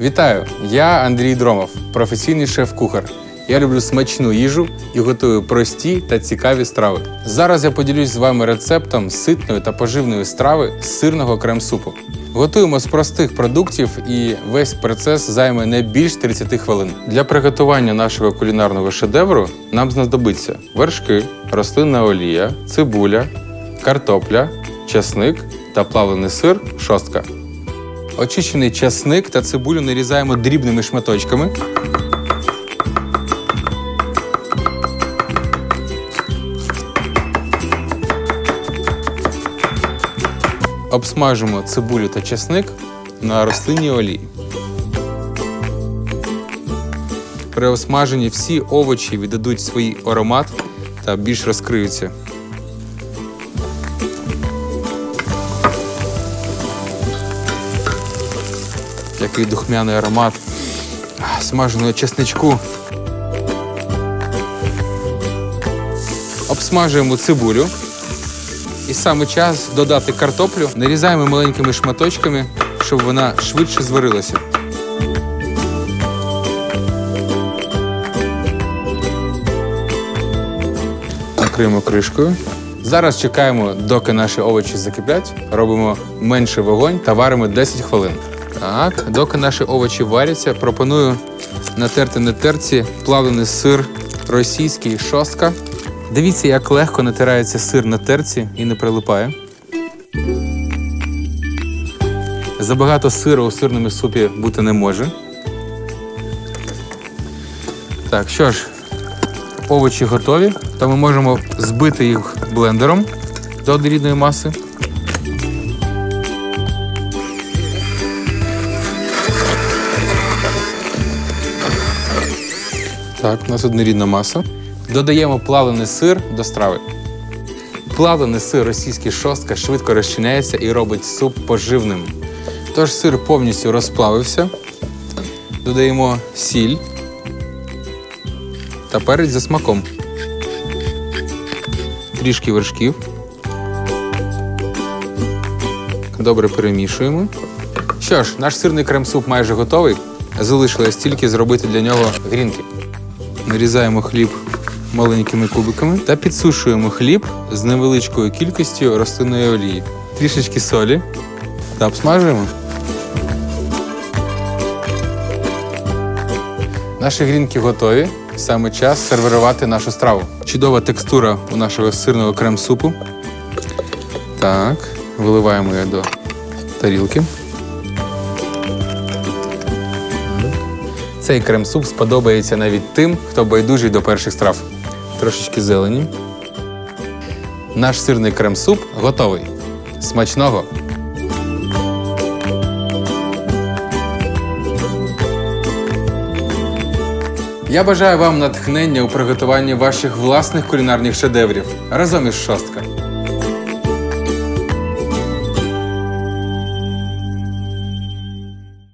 Вітаю! Я Андрій Дромов, професійний шеф-кухар. Я люблю смачну їжу і готую прості та цікаві страви. Зараз я поділюсь з вами рецептом ситної та поживної страви з сирного крем-супу. Готуємо з простих продуктів і весь процес займе не більш 30 хвилин. Для приготування нашого кулінарного шедевру нам знадобиться вершки, рослинна олія, цибуля, картопля, чесник та плавлений сир шостка. Очищений часник та цибулю нарізаємо дрібними шматочками. Обсмажимо цибулю та часник на рослинній олії. При обсмаженні всі овочі віддадуть свій аромат та більш розкриються. Який духмяний аромат смаженого чесничку. Обсмажуємо цибулю. І саме час додати картоплю. Нарізаємо маленькими шматочками, щоб вона швидше зварилася. Накриємо кришкою. Зараз чекаємо, доки наші овочі закиплять. Робимо менший вогонь та варимо 10 хвилин. Так, доки наші овочі варяться, пропоную натерти на терці плавлений сир російський шостка. Дивіться, як легко натирається сир на терці і не прилипає. Забагато сиру у сирному супі бути не може. Так, що ж, овочі готові, то ми можемо збити їх блендером до однорідної маси. Так, у нас однорідна маса. Додаємо плавлений сир до страви. Плавлений сир російський шостка швидко розчиняється і робить суп поживним. Тож сир повністю розплавився. Додаємо сіль та перець за смаком. Трішки вершків. Добре перемішуємо. Що ж, наш сирний крем-суп майже готовий. Залишилось тільки зробити для нього грінки. Нарізаємо хліб маленькими кубиками та підсушуємо хліб з невеличкою кількістю рослинної олії. Трішечки солі та обсмажуємо. Наші грінки готові. Саме час сервірувати нашу страву. Чудова текстура у нашого сирного крем-супу. Так, виливаємо її до тарілки. Цей крем-суп сподобається навіть тим, хто байдужий до перших страв. Трошечки зелені. Наш сирний крем-суп готовий. Смачного! Я бажаю вам натхнення у приготуванні ваших власних кулінарних шедеврів разом із шостка.